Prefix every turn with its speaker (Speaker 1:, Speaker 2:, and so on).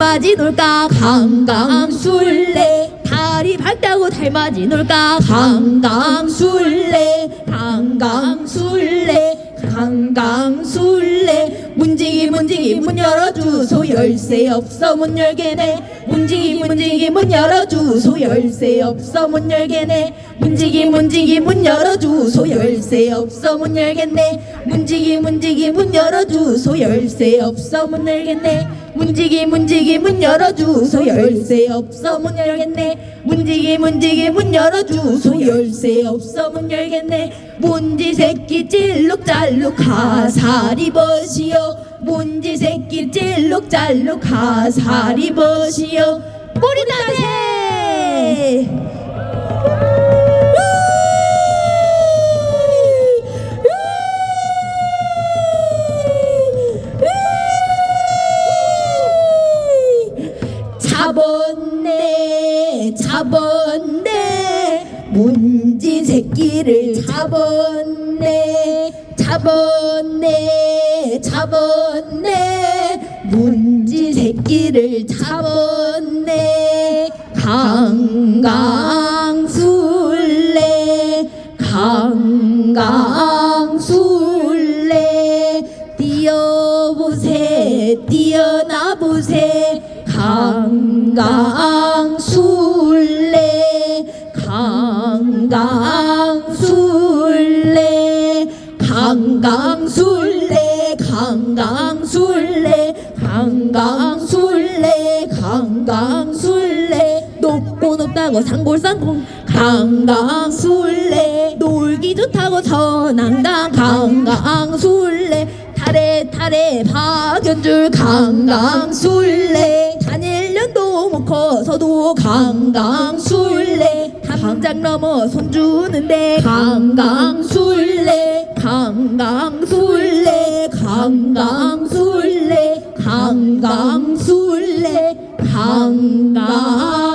Speaker 1: 닮아지 놀까? 강강술래. 다리 밝다고 닮아지 놀까? 강강술래. 강강술래. 강강술래. 문지기 문지기 문 열어주소. 열쇠 없어 못 열게네. 문지기 문지기 문 열어주소. 열쇠 없어 못 열게네. 문지기 문지기 문 열어주소. 열쇠 없어 못 열겠네. 문지기 문지기 문 열어주소. 열쇠 없어 못 열겠네 문지기 문지기 문 열어주소. 열쇠 없어 못 열겠네. 문지기 문지기 문 열어주소. 열쇠 없어 못 열겠네. 문지 새끼 찔룩잘룩 가사리 버시오 문지 새끼 찔룩잘룩 가사리 버시오 꼬리 나세 잡았네 잡았네. 문지 새끼를 잡았네 잡았네 잡았네. 문지 새끼를 잡았네. 강강술래 강강술래. 뛰어보세 뛰어나보세 강강술래 강강술래 강강술래 강강술래 강강술래 강강술래. 높고 높다고 산골산골 강강술래 놀기 좋다고 전안강 강강술래 타래 타래 박연줄. 강강술래 못 커서도 강강술래. 담장 넘어 손 주는데 강강술래. 강강술래. 강강술래. 강강술래. 강강